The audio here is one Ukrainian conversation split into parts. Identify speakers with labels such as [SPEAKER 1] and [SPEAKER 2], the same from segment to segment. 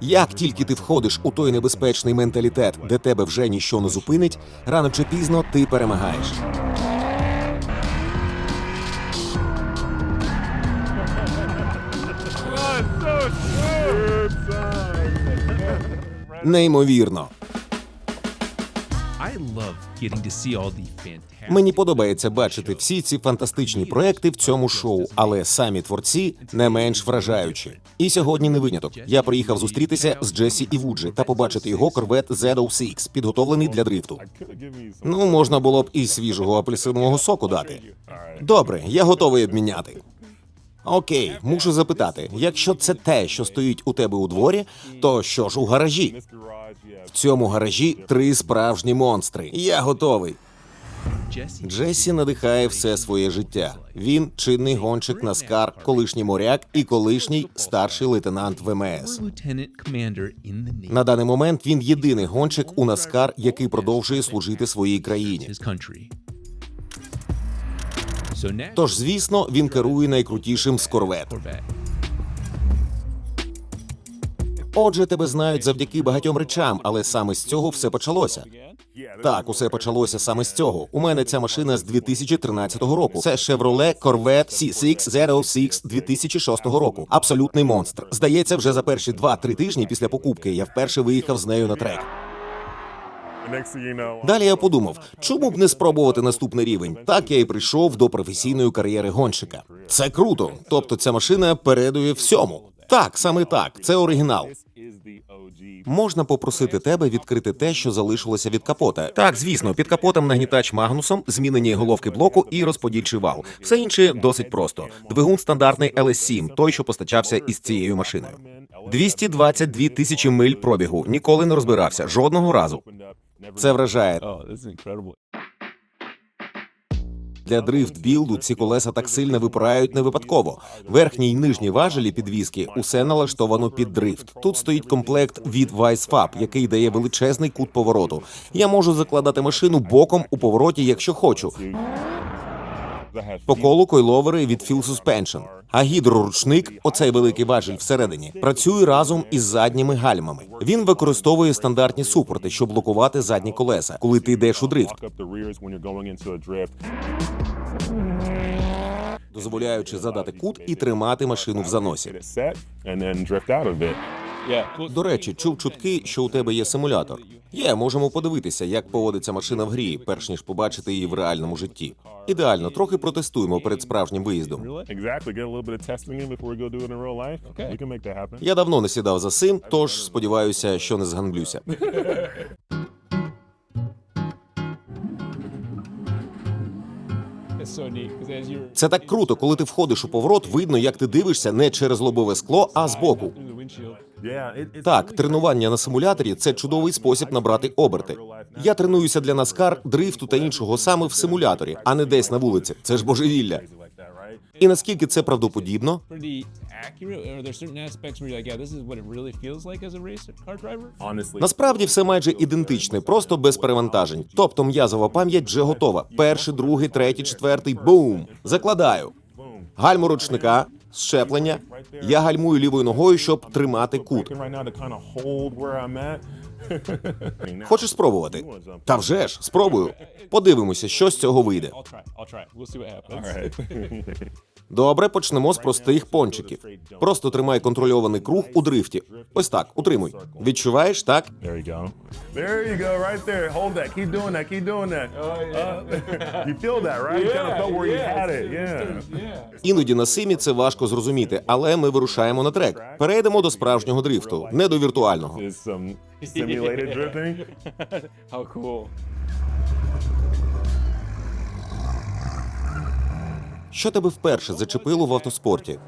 [SPEAKER 1] Як тільки ти входиш у той небезпечний менталітет, де тебе вже ніщо не зупинить, рано чи пізно ти перемагаєш. Неймовірно. Мені подобається бачити всі ці фантастичні проекти в цьому шоу, але самі творці не менш вражаючі. І сьогодні не виняток. Я приїхав зустрітися з Джесі Івуджі та побачити його корвет Z06, підготовлений для дрифту. Ну, можна було б і свіжого апельсинового соку дати. Добре, я готовий обміняти. Окей, мушу запитати: якщо це те, що стоїть у тебе у дворі, то що ж у гаражі? В цьому гаражі три справжні монстри. Я готовий. Джесі надихає все своє життя. Він чинний гонщик Наскар, колишній моряк і колишній старший лейтенант ВМС. На даний момент він єдиний гонщик у Наскар, який продовжує служити своїй країні. Тож, звісно, він керує найкрутішим з корвет. Отже, тебе знають завдяки багатьом речам, але саме з цього все почалося. Так, усе почалося саме з цього. У мене ця машина з 2013 року. Це Chevrolet Corvette C606 2006 року. Абсолютний монстр. Здається, вже за перші 2-3 тижні після покупки я вперше виїхав з нею на трек. Далі я подумав, чому б не спробувати наступний рівень. Так я і прийшов до професійної кар'єри гонщика. Це круто. Тобто ця машина передує всьому. Так, саме так. Це оригінал. Можна попросити тебе відкрити те, що залишилося від капота. Так, звісно, під капотом нагнітач магнусом, змінені головки блоку і розподільчий вал. Все інше досить просто. Двигун стандартний LS7, той, що постачався із цією машиною. 222 тисячі миль пробігу. Ніколи не розбирався жодного разу. Це вражає. Для дрифт білду ці колеса так сильно випирають не випадково. Верхні й нижні важелі підвіски усе налаштовано під дрифт. Тут стоїть комплект від Weissfab, який дає величезний кут повороту. Я можу закладати машину боком у повороті, якщо хочу. По колу койловери від Fuel Suspension. А гідроручник, оцей великий важіль всередині, працює разом із задніми гальмами. Він використовує стандартні супорти, щоб блокувати задні колеса, коли ти йдеш у дрифт, дозволяючи задати кут і тримати машину в заносі. До речі, чув чутки, що у тебе є симулятор. Є, можемо подивитися, як поводиться машина в грі, перш ніж побачити її в реальному житті. Ідеально, трохи протестуємо перед справжнім виїздом. Я давно не сідав за сим, тож сподіваюся, що не зганблюся. Це так круто, коли ти входиш у поворот, видно, як ти дивишся не через лобове скло, а збоку. Так, тренування на симуляторі це чудовий спосіб набрати оберти. Я тренуюся для наскар, дрифту та іншого саме в симуляторі, а не десь на вулиці. Це ж божевілля. І наскільки це правдоподібно? Насправді все майже ідентичне, просто без перевантажень. Тобто м'язова пам'ять вже готова. Перший, другий, третій, четвертий, бум! Закладаю. Гальму ручника, щеплення. Я гальмую лівою ногою, щоб тримати кут. Хочеш спробувати? Та вже ж, спробую. Подивимося, що з цього вийде. Добре, почнемо з простих пончиків. Просто тримай контрольований круг у дрифті. Ось так, утримуй. Відчуваєш, так? Іноді на симі це важко зрозуміти, але ми вирушаємо на трек. Перейдемо до справжнього дрифту, не до віртуального.
[SPEAKER 2] Simulated drifting.
[SPEAKER 3] How cool.
[SPEAKER 1] Що тебе вперше зачепило в автоспорті?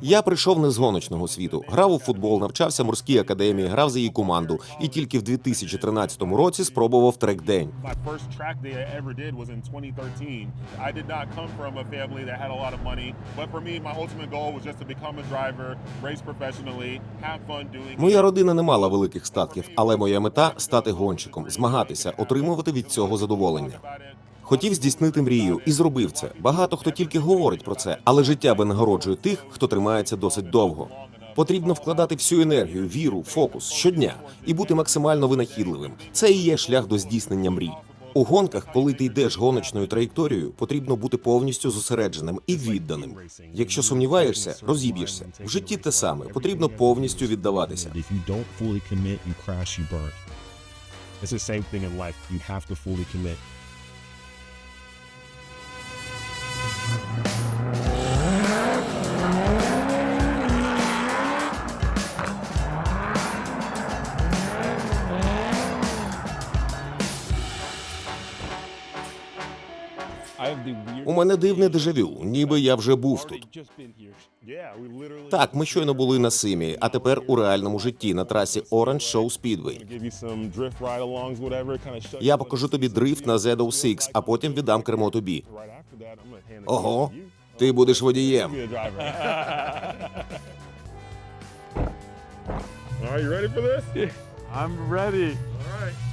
[SPEAKER 1] Я прийшов не з гоночного світу. Грав у футбол, навчався морській академії, грав за її команду. І тільки в 2013 році спробував трек день.
[SPEAKER 2] my first track day I ever did was in 2013. I did not come from a family that had a lot of money, but for me, my ultimate goal was just to become a driver, race professionally, have fun doing it.
[SPEAKER 1] Моя родина не мала великих статків, але моя мета стати гонщиком, змагатися, отримувати від цього задоволення. Хотів здійснити мрію і зробив це. Багато хто тільки говорить про це, але життя винагороджує тих, хто тримається досить довго. Потрібно вкладати всю енергію, віру, фокус щодня і бути максимально винахідливим. Це і є шлях до здійснення мрій. У гонках, коли ти йдеш гоночною траєкторією, потрібно бути повністю зосередженим і відданим. Якщо сумніваєшся, розіб'єшся. В житті те саме потрібно повністю віддаватися.
[SPEAKER 4] It's the.
[SPEAKER 3] Peace.
[SPEAKER 1] У мене дивне дежавю, ніби я вже був тут. Так, ми щойно були на Симі, а тепер у реальному житті на трасі Orange Show Speedway. Я покажу тобі дрифт на ZO6, а потім віддам кермо тобі. Ого, ти будеш водієм.
[SPEAKER 2] Be a driver. All right, you ready for this?
[SPEAKER 5] I'm ready.
[SPEAKER 2] All right.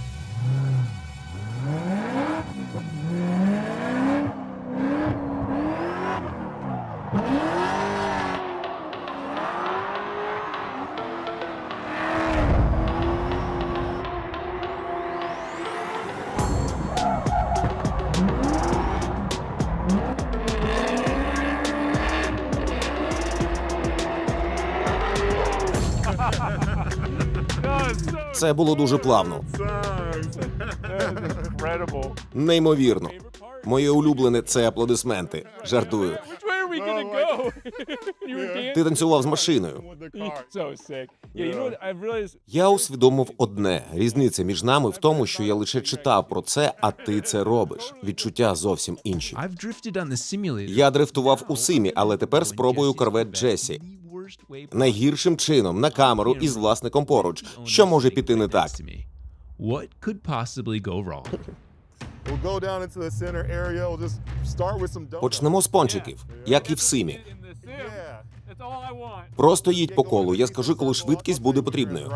[SPEAKER 1] Це було дуже плавно, неймовірно. Моє улюблене це аплодисменти. Жартую. Ти танцював з машиною. Я усвідомив одне: різниця між нами в тому, що я лише читав про це, а ти це робиш. Відчуття зовсім інші. Я дрифтував у Симі, але тепер спробую корвет Джесі. Найгіршим чином на камеру із власником поруч. Що може піти не так?
[SPEAKER 6] What could possibly go wrong?
[SPEAKER 1] Почнемо з пончиків, як і в Симі. Просто їдь по колу. Я скажу, коли швидкість буде потрібною.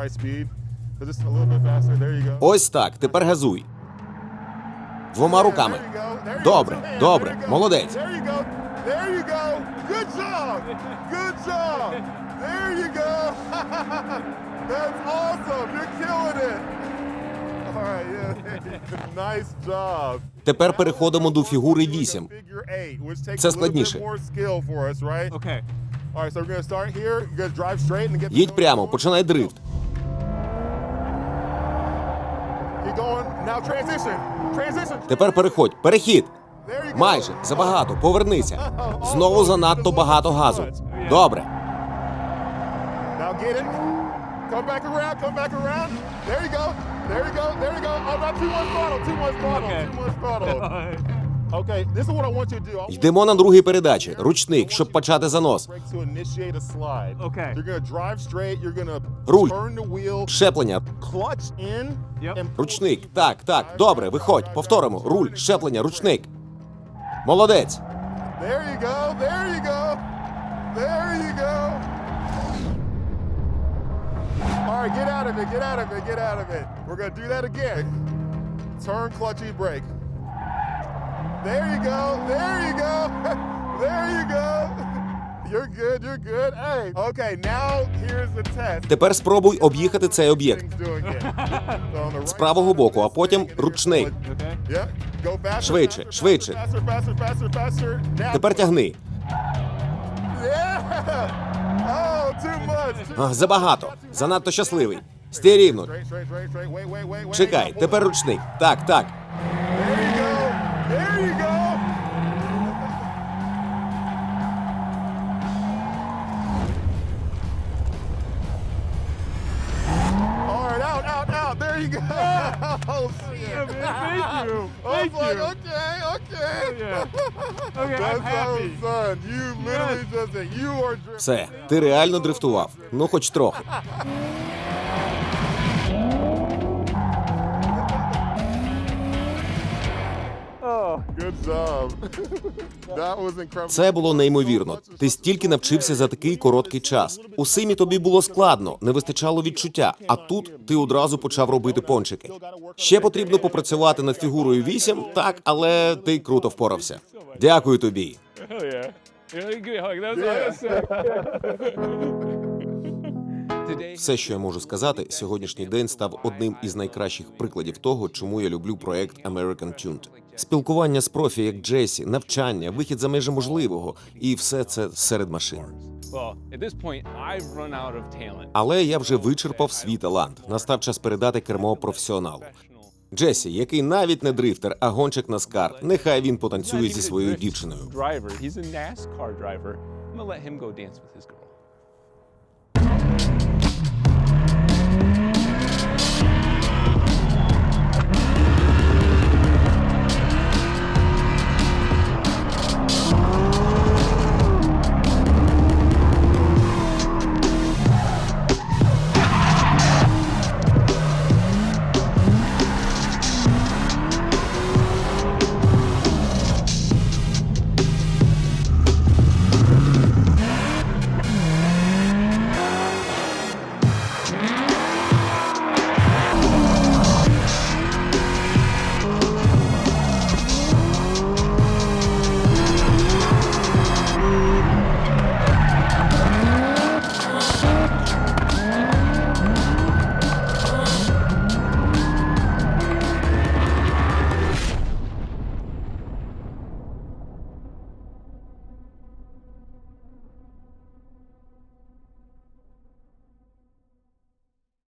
[SPEAKER 1] Ось так. Тепер газуй. Двома руками. Добре, добре, молодець.
[SPEAKER 2] There you go. There you go. Good job. Good job. There you go. That's awesome. You're killing it. All right, yeah. nice job.
[SPEAKER 1] Тепер переходимо до фігури 8.
[SPEAKER 2] Figure eight, which takes
[SPEAKER 1] Це складніше. Їдь прямо, починай дрифт. Тепер переходь. Перехід. Майже забагато. Повернися. Знову занадто багато газу. Добре.
[SPEAKER 2] Oh,
[SPEAKER 1] Йдемо на другій передачі. Ручник, щоб почати занос.
[SPEAKER 2] wheel,
[SPEAKER 1] Щеплення. Ручник. Так, так. Добре, виходь. Повторимо. Руль, щеплення, ручник. Молодець.
[SPEAKER 2] There you go. There you go. There you go. All right, get out of it. Get out of it. Get out of it. We're gonna do that again. Turn, clutchy, brake. There you go. There you go. there you go. You're good. You're good. Hey. Okay, now here's the test.
[SPEAKER 1] Тепер спробуй об'їхати цей об'єкт. З правого боку, а потім
[SPEAKER 2] faster.
[SPEAKER 1] Швидше, швидше. Тепер тягни.
[SPEAKER 2] Oh,
[SPEAKER 1] А, забагато. Занадто щасливий. Стій рівно. Чекай, тепер ручник. Так, так.
[SPEAKER 5] Thank.
[SPEAKER 2] I was
[SPEAKER 5] you.
[SPEAKER 2] like, okay, okay.
[SPEAKER 5] Yeah. Okay, I'm happy.
[SPEAKER 2] so son. You literally just said you are drifting.
[SPEAKER 1] Все, ти реально дрифтував. Ну, хоч трохи. Це було неймовірно. Ти стільки навчився за такий короткий час. У симі тобі було складно, не вистачало відчуття. А тут ти одразу почав робити пончики. Ще потрібно попрацювати над фігурою 8, так, але ти круто впорався. Дякую тобі. Все, що я можу сказати, сьогоднішній день став одним із найкращих прикладів того, чому я люблю проект American Tuned. Спілкування з профі, як Джесі, навчання, вихід за межі можливого, і все це серед машин. Але я вже вичерпав свій талант. Настав час передати кермо професіоналу. Джесі, який навіть не дрифтер, а гонщик Наскар. Нехай він потанцює зі своєю дівчиною.